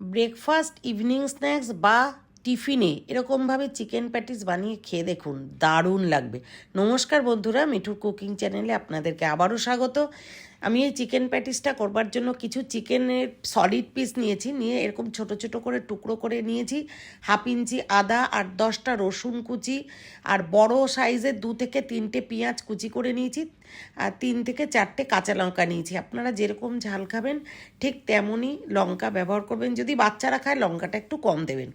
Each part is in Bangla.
ব্রেকফাস্ট ইভিনিং স্ন্যাক্স বা টিফিনে এরকমভাবে চিকেন প্যাটিস বানিয়ে খেয়ে দেখুন, দারুণ লাগবে। নমস্কার বন্ধুরা, মিঠুর কুকিং চ্যানেলে আপনাদেরকে আবারও স্বাগত। আমি এই চিকেন প্যাটিসটা করবার জন্য কিছু চিকেনের সলিড পিস নিয়েছি, নিয়ে এরকম ছোট ছোট করে টুকরো করে নিয়েছি। হাফ ইঞ্চি আদা আর দশটা রসুন কুচি আর বড় সাইজের দু থেকে তিনটে পেঁয়াজ কুচি করে নিয়েছি আর তিন থেকে চারটে কাঁচা লঙ্কা নিয়েছি। আপনারা যেরকম ঝাল খাবেন, ঠিক তেমনই লঙ্কা ব্যবহার করবেন। যদি বাচ্চারা খায়, লঙ্কাটা একটু কম দেবেন।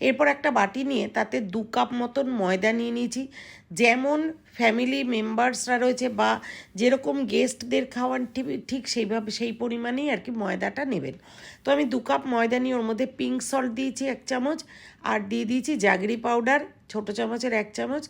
এরপর একটা বাটি নিয়ে তাতে দু কাপ মতন ময়দা নিয়ে নিয়েছি। যেমন ফ্যামিলি মেম্বার্সরা রয়েছে বা যেরকম গেস্টদের খাওয়ান ঠিক- সেইভাবে, সেই পরিমাণেই আর কি ময়দাটা নেবেন। তো আমি দু কাপ ময়দা নিয়ে ওর মধ্যে পিঙ্ক সল্ট দিয়েছি এক চামচ আর দিয়ে দিয়েছি জাগরি পাউডার ছোটো চামচের এক চামচ।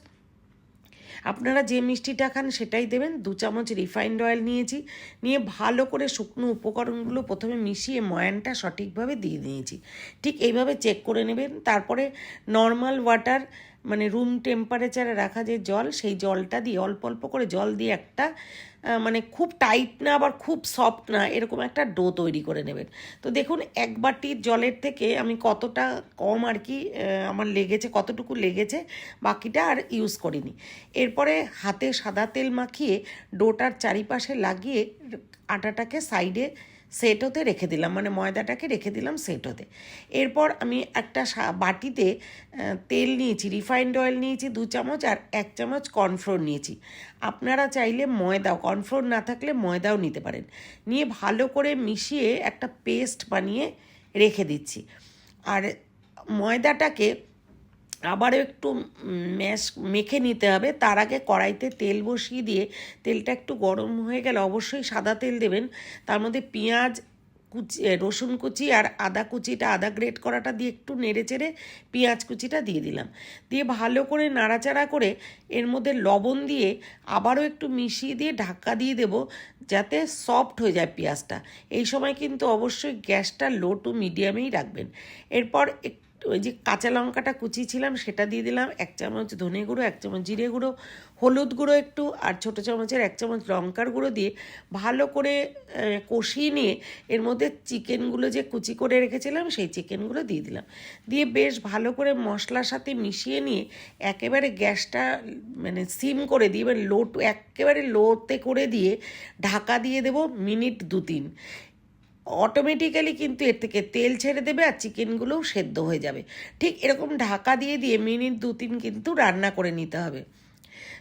আপনারা যে মিষ্টিটা খান সেটাই দেবেন। দু চামচ রিফাইন্ড অয়েল নিয়েছি। নিয়ে ভালো করে শুকনো উপকরণগুলো প্রথমে মিশিয়ে ময়ানটা সঠিকভাবে দিয়ে দিয়েছি। ঠিক এইভাবে চেক করে নেবেন। তারপরে নর্মাল ওয়াটার মানে রুম টেম্পারেচারে রাখা যে জল, সেই জলটা দিয়ে, অল্প অল্প করে জল দিয়ে একটা মানে খুব টাইট না, আবার খুব সফট না, এরকম একটা ডো তৈরি করে নেবেন। তো দেখুন, এক বাটির জলের থেকে আমি কতটা কম আর কি আমার লেগেছে, কতটুকু লেগেছে, বাকিটা আর ইউজ করিনি। এরপরে হাতে সাদা তেল মাখিয়ে ডোটার চারিপাশে লাগিয়ে আটাটাকে সাইডে সেট হতে রেখে দিলাম মানে ময়দাটাকে রেখে দিলাম সেট হতে এরপর আমি একটা বাটিতে তেল নিয়েছি রিফাইন্ড অয়েল নিয়েছি দু চামচ আর এক চামচ কর্নফ্লোর নিয়েছি। আপনারা চাইলে ময়দাও, কর্নফ্লোর না থাকলে ময়দাও নিতে পারেন। নিয়ে ভালো করে মিশিয়ে একটা পেস্ট বানিয়ে রেখে দিচ্ছি। আর ময়দাটাকে আবারও একটু ম্যাশ মেখে নিতে হবে। তার আগে কড়াইতে তেল বসিয়ে দিয়ে তেলটা একটু গরম হয়ে গেলে অবশ্যই সাদা তেল দেবেন। তার মধ্যে পেঁয়াজ কুচি রসুন কুচি আর আদা কুচিটা, আদা গ্রেট করাটা দিয়ে একটু নেড়ে চেড়ে পেঁয়াজ কুচিটা দিয়ে দিলাম। দিয়ে ভালো করে নাড়াচাড়া করে এর মধ্যে লবণ দিয়ে আবারও একটু মিশিয়ে দিয়ে ঢাকা দিয়ে দেব যাতে সফট হয়ে যায় পেঁয়াজটা। এই সময় কিন্তু অবশ্যই গ্যাসটা লো টু মিডিয়ামেই রাখবেন। এরপর একটু ওই যে কাঁচা লঙ্কাটা কুচিয়েছিলাম, সেটা দিয়ে দিলাম। এক চামচ ধনে গুঁড়ো, এক চামচ জিরে গুঁড়ো, হলুদ গুঁড়ো একটু, আর ছোটো চামচের এক চামচ লঙ্কার গুঁড়ো দিয়ে ভালো করে কষিয়ে নিয়ে এর মধ্যে চিকেনগুলো যে কুচি করে রেখেছিলাম, সেই চিকেনগুলো দিয়ে দিলাম। দিয়ে বেশ ভালো করে মশলার সাথে মিশিয়ে নিয়ে একেবারে গ্যাসটা মানে সিম করে দিয়ে, এবার লো একেবারে লোতে করে দিয়ে ঢাকা দিয়ে দেবো মিনিট দু তিন। অটোমেটিক্যালি কিন্তু এর থেকে তেল ছেড়ে দেবে আর চিকেনগুলোও সেদ্ধ হয়ে যাবে। ঠিক এরকম ঢাকা দিয়ে দিয়ে মিনিট দু তিন কিন্তু রান্না করে নিতে হবে।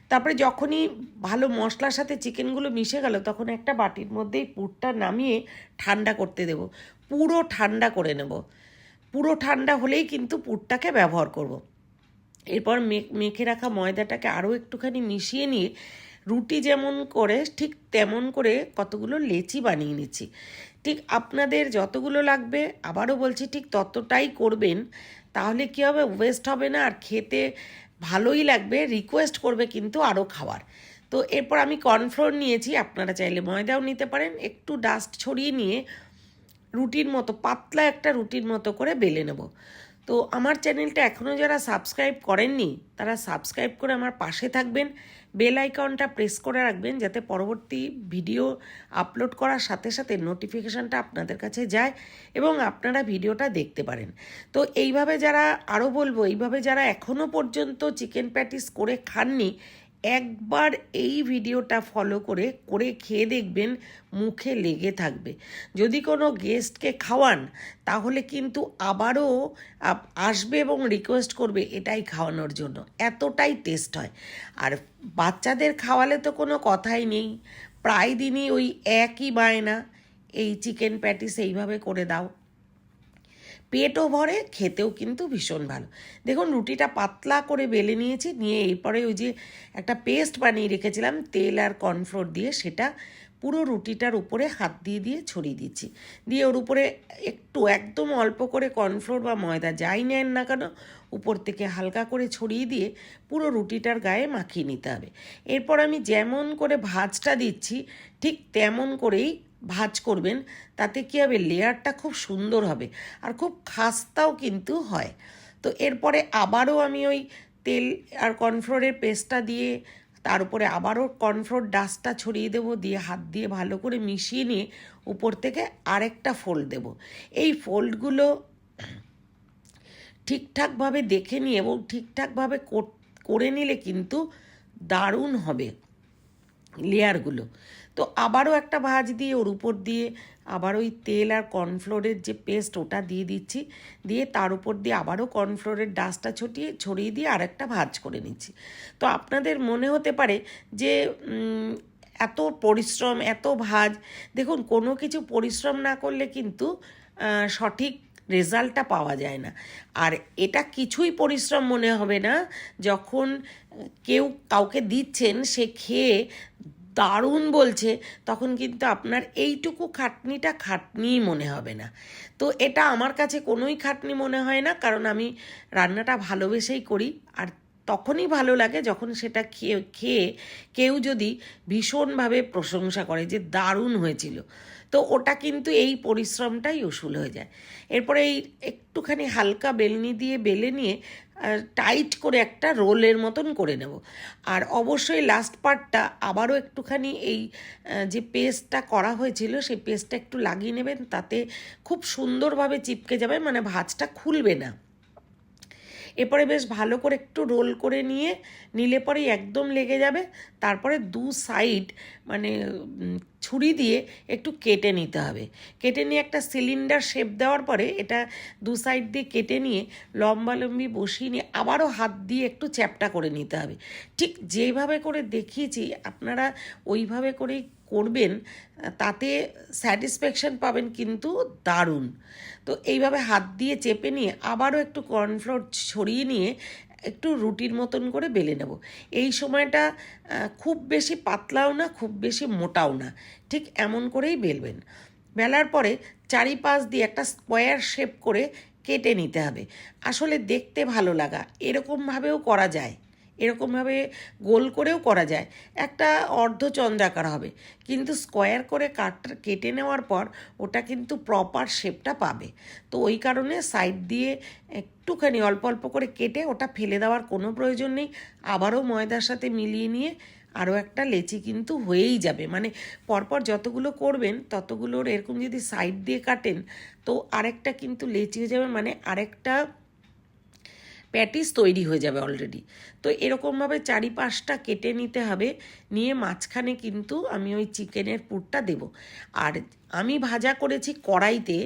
তারপরে যখনই ভালো মশলার সাথে চিকেনগুলো মিশে গেল, তখন একটা বাটির মধ্যেই পুরটা নামিয়ে ঠান্ডা করতে দেব। পুরো ঠান্ডা করে নেব। পুরো ঠান্ডা হলেই কিন্তু পুরটাকে ব্যবহার করব। এরপর মেখে রাখা ময়দাটাকে আরও একটুখানি মিশিয়ে নিয়ে রুটি যেমন করে, ঠিক তেমন করে কতগুলো লেচি বানিয়ে নিচ্ছি। ঠিক আপনাদের যতগুলো লাগবে, আবারও বলছি ঠিক ততটাই করবেন, তাহলে কী হবে? ওয়েস্ট হবে না, আর খেতে ভালোই লাগবে রিকোয়েস্ট করবে কিন্তু আরও খাওয়ার। তো এরপর আমি কর্নফ্লোর নিয়েছি, আপনারা চাইলে ময়দাও নিতে পারেন। একটু ডাস্ট ছড়িয়ে নিয়ে রুটির মতো, পাতলা একটা রুটির মতো করে বেলে নেব। তো আমার চ্যানেলটা এখনও যারা সাবস্ক্রাইব করেননি, তারা সাবস্ক্রাইব করে আমার পাশে থাকবেন। বেল আইকনটা প্রেস করে রাখবেন যাতে পরবর্তী ভিডিও আপলোড করার সাথে সাথে নোটিফিকেশানটা আপনাদের কাছে যায় এবং আপনারা ভিডিওটা দেখতে পারেন। তো এইভাবে যারা, আরও বলব, এইভাবে যারা এখনও পর্যন্ত চিকেন প্যাটিস করে খাননি একবার এই ভিডিওটা ফলো করে করে খেয়ে দেখবেন মুখে লেগে থাকবে। যদি কোনো গেস্টকে খাওয়ান, তাহলে কিন্তু আবারও আসবে এবং রিকোয়েস্ট করবে এটাই খাওয়ানোর জন্য। এতটাই টেস্ট হয়। আর বাচ্চাদের খাওয়ালে তো কোনো কথাই নেই। প্রায় দিনই ওই একই বায়না। এই চিকেন প্যাটিস এইভাবে করে দাও। পেটও ভরে, খেতেও কিন্তু ভীষণ ভালো। দেখুন, রুটিটা পাতলা করে বেলে নিয়েছি, নিয়ে এরপরে ওই যে একটা পেস্ট বানিয়ে রেখেছিলাম, তেল আর কর্নফ্লোর দিয়ে সেটা পুরো রুটিটার উপরে হাত দিয়ে দিয়ে ছড়িয়ে দিচ্ছি। দিয়ে ওর উপরে একটু একদম অল্প করে কর্নফ্লোর বা ময়দা যাই নেন না কেন, উপর থেকে হালকা করে ছড়িয়ে দিয়ে পুরো রুটিটার গায়ে মাখিয়ে নিতে হবে। এরপর আমি যেমন করে ভাজটা দিচ্ছি, ঠিক তেমন করেই ভাজ করবেন, তাতে কী হবে? লেয়ারটা খুব সুন্দর হবে আর খুব খাস্তাও কিন্তু হয়। তো এরপরে আবারও আমি ওই তেল আর কর্নফ্লোরের পেস্টটা দিয়ে, তার উপরে আবারও কর্নফ্লোর ডাস্টটা ছড়িয়ে দেবো, দিয়ে হাত দিয়ে ভালো করে মিশিয়ে নিয়ে উপর থেকে আরেকটা ফোল্ড দেব। এই ফোল্ডগুলো ঠিকঠাকভাবে দেখে নিয়ে এবং ঠিকঠাকভাবে করে নিলে কিন্তু দারুণ হবে। লেয়ারগুলো। তো আবারও একটা ভাজ দিয়ে ওর উপর দিয়ে আবার ওই তেল আর কর্নফ্লোরের যে পেস্ট ওটা দিয়ে দিচ্ছি। দিয়ে তার উপর দিয়ে আবারও কর্নফ্লোরের ডাস্টটা ছটিয়ে, ছড়িয়ে দিয়ে আরেকটা ভাজ করে নিচ্ছি। তো আপনাদের মনে হতে পারে যে এত পরিশ্রম, এত ভাজ, দেখুন কোনো কিছু পরিশ্রম না করলে কিন্তু সঠিক রেজাল্টটা পাওয়া যায় না। আর এটা কিছুই পরিশ্রম মনে হবে না, যখন কেউ কাউকে দিচ্ছেন, সে খেয়ে দারুণ বলছে, তখন কিন্তু আপনার এইটুকু খাটনিটা খাটনিই মনে হবে না। তো এটা আমার কাছে কোনোই খাটনি মনে হয় না, কারণ আমি রান্নাটা ভালোবেসেই করি। আর তখনই ভালো লাগে যখন সেটা খেয়ে খেয়ে কেউ যদি ভীষণভাবে প্রশংসা করে যে দারুণ হয়েছিল। তো ওটা কিন্তু এই পরিশ্রমটাই উসুল হয়ে যায়। এরপরে এই একটুখানি হালকা বেলনি দিয়ে বেলে নিয়ে টাইট করে একটা রোলের মতন করে নেব। আর অবশ্যই লাস্ট পার্টটা আবারও একটুখানি এই যে পেস্টটা করা হয়েছিল, সেই পেস্টটা একটু লাগিয়ে নেবেন, তাতে খুব সুন্দরভাবে চিপকে যাবে মানে ভাজটা খুলবে না। এরপরে বেশ ভালো করে একটু রোল করে নিয়ে নিলে পরেই একদম লেগে যাবে। তারপরে দু সাইড মানে ছুরি দিয়ে একটু কেটে নিতে হবে। কেটে নিয়ে একটা সিলিন্ডার শেপ দেওয়ার পরে এটা দু সাইড দিয়ে কেটে নিয়ে লম্বালম্বি বসিয়ে নিয়ে আবারও হাত দিয়ে একটু চ্যাপটা করে নিতে হবে। ঠিক যেভাবে করে দেখিয়েছি, আপনারা ওইভাবে করেই করবেন, তাতে স্যাটিসফ্যাকশান পাবেন কিন্তু দারুণ। তো এইভাবে হাত দিয়ে চেপে নিয়ে আবারও একটু কর্নফ্লোর ছড়িয়ে নিয়ে একটু রুটির মতন করে বেলে নেব। এই সময়টা খুব বেশি পাতলাও না, খুব বেশি মোটাও না, ঠিক এমন করেই বেলবেন। বেলার পরে চারিপাশ দিয়ে একটা স্কোয়ার শেপ করে কেটে নিতে হবে। আসলে দেখতে ভালো লাগা, এরকমভাবেও করা যায়। এরকমভাবে গোল করেও করা যায়। একটা অর্ধচন্দ্রাকার হবে। কিন্তু স্কোয়ার করে কাট, কেটে নেওয়ার পর ওটা কিন্তু প্রপার শেপটা পাবে। তো ওই কারণে সাইড দিয়ে একটুখানি অল্প অল্প করে কেটে ওটা ফেলে দেওয়ার কোনো প্রয়োজন নেই। আবারও ময়দার সাথে মিলিয়ে নিয়ে আরও একটা লেচি কিন্তু হয়েই যাবে। মানে পরপর যতগুলো করবেন, ততগুলোর এরকম যদি সাইড দিয়ে কাটেন, তো আরেকটা কিন্তু লেচি হয়ে যাবে। মানে আরেকটা প্যাটিস তৈরি হয়ে যাবে অলরেডি তো এরকমভাবে চারিপাশটা কেটে নিতে হবে, নিয়ে মাঝখানে কিন্তু আমি ওই চিকেনের পুরটা দেব। আর আমি ভাজা করেছি কড়াইতে,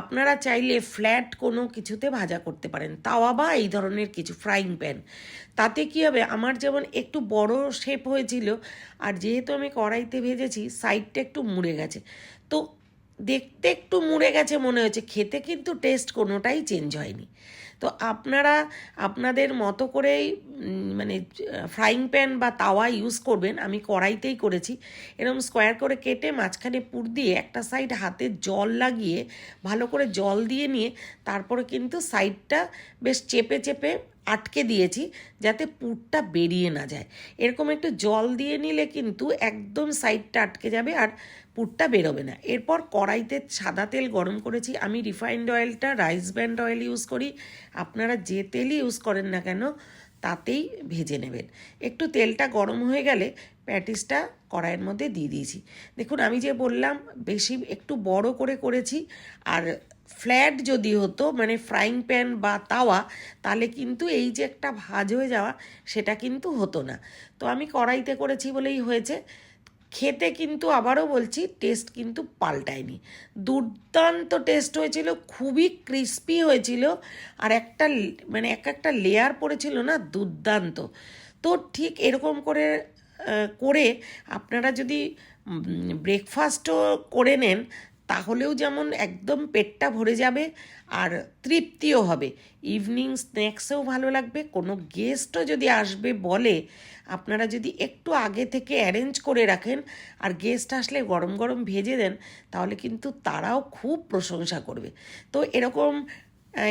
আপনারা চাইলে ফ্ল্যাট কোনো কিছুতে ভাজা করতে পারেন। তাওয়া বা এই ধরনের কিছু ফ্রাইং প্যান তাতে কী হবে, আমার যেমন একটু বড় শেপ হয়েছিল, আর যেহেতু আমি কড়াইতে ভেজেছি সাইডটা একটু মুড়ে গেছে। তো দেখতে একটু মুড়ে গেছে মনে হচ্ছে খেতে কিন্তু টেস্ট কোনোটাই চেঞ্জ হয়নি। তো আপনারা আপনাদের মতো করেই মানে ফ্রাইং প্যান বা তাওয়া ইউজ করবেন। আমি কড়াইতেই করেছি। এরকম স্কোয়ার করে কেটে মাঝখানে পুর দিয়ে একটা সাইড হাতে জল লাগিয়ে, ভালো করে জল দিয়ে নিয়ে তারপরে কিন্তু সাইডটা বেশ চেপে চেপে আটকে দিয়েছি যাতে পুরটা বেরিয়ে না যায়। এরকম একটু জল দিয়ে নিলে কিন্তু একদম সাইডটা আটকে যাবে। আর পুরটা বেরোবে না। এরপর কড়াইতে সাদা তেল গরম করেছি। আমি রিফাইন্ড অয়েলটা রাইস ব্র্যান্ড অয়েল ইউজ করি। আপনারা যে তেলই ইউজ করেন না কেন, তাতেই ভেজে নেবেন। একটু তেলটা গরম হয়ে গেলে প্যাটিসটা কড়াইয়ের মধ্যে দিয়ে দিয়েছি। দেখুন, আমি যে বললাম, বেশি একটু বড় করে করেছি, আর ফ্ল্যাট যদি হতো মানে ফ্রাইং প্যান বা তাওয়া, তাহলে কিন্তু এই যে একটা ভাজ হয়ে যাওয়া, সেটা কিন্তু হতো না। তো আমি কড়াইতে করেছি বলেই হয়েছে। খেতে কিন্তু আবারও বলছি টেস্ট কিন্তু পাল্টায়নি। দুর্দান্ত টেস্ট হয়েছিল, খুবই ক্রিস্পি হয়েছিল, আর একটা মানে এক একটা লেয়ার পড়েছিল না, দুর্দান্ত। তো ঠিক এরকম করে করে আপনারা যদি ব্রেকফাস্টও করে নেন তাহলেও যেমন একদম পেটটা ভরে যাবে আর তৃপ্তিও হবে। ইভিনিং স্ন্যাক্সেও ভালো লাগবে। কোনো গেস্টও যদি আসবে বলে, আপনারা যদি একটু আগে থেকে অ্যারেঞ্জ করে রাখেন আর গেস্ট আসলে গরম গরম ভেজে দেন, তাহলে কিন্তু তারাও খুব প্রশংসা করবে। তো এরকম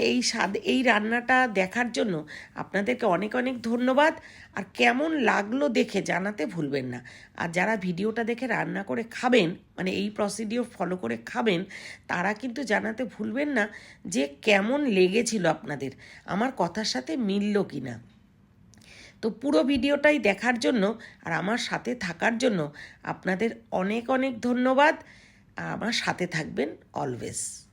এই স্বাদ, এই রান্নাটা দেখার জন্য আপনাদেরকে অনেক অনেক ধন্যবাদ। আর কেমন লাগল দেখে জানাতে ভুলবেন না। আর যারা ভিডিওটা দেখে রান্না করে খাবেন মানে এই প্রসিডিওর ফলো করে খাবেন, তারা কিন্তু জানাতে ভুলবেন না যে কেমন লেগেছিল আপনাদের, আমার কথার সাথে মিলল কি না তো পুরো ভিডিওটাই দেখার জন্য আর আমার সাথে থাকার জন্য আপনাদের অনেক অনেক ধন্যবাদ। আমার সাথে থাকবেন অলওয়েজ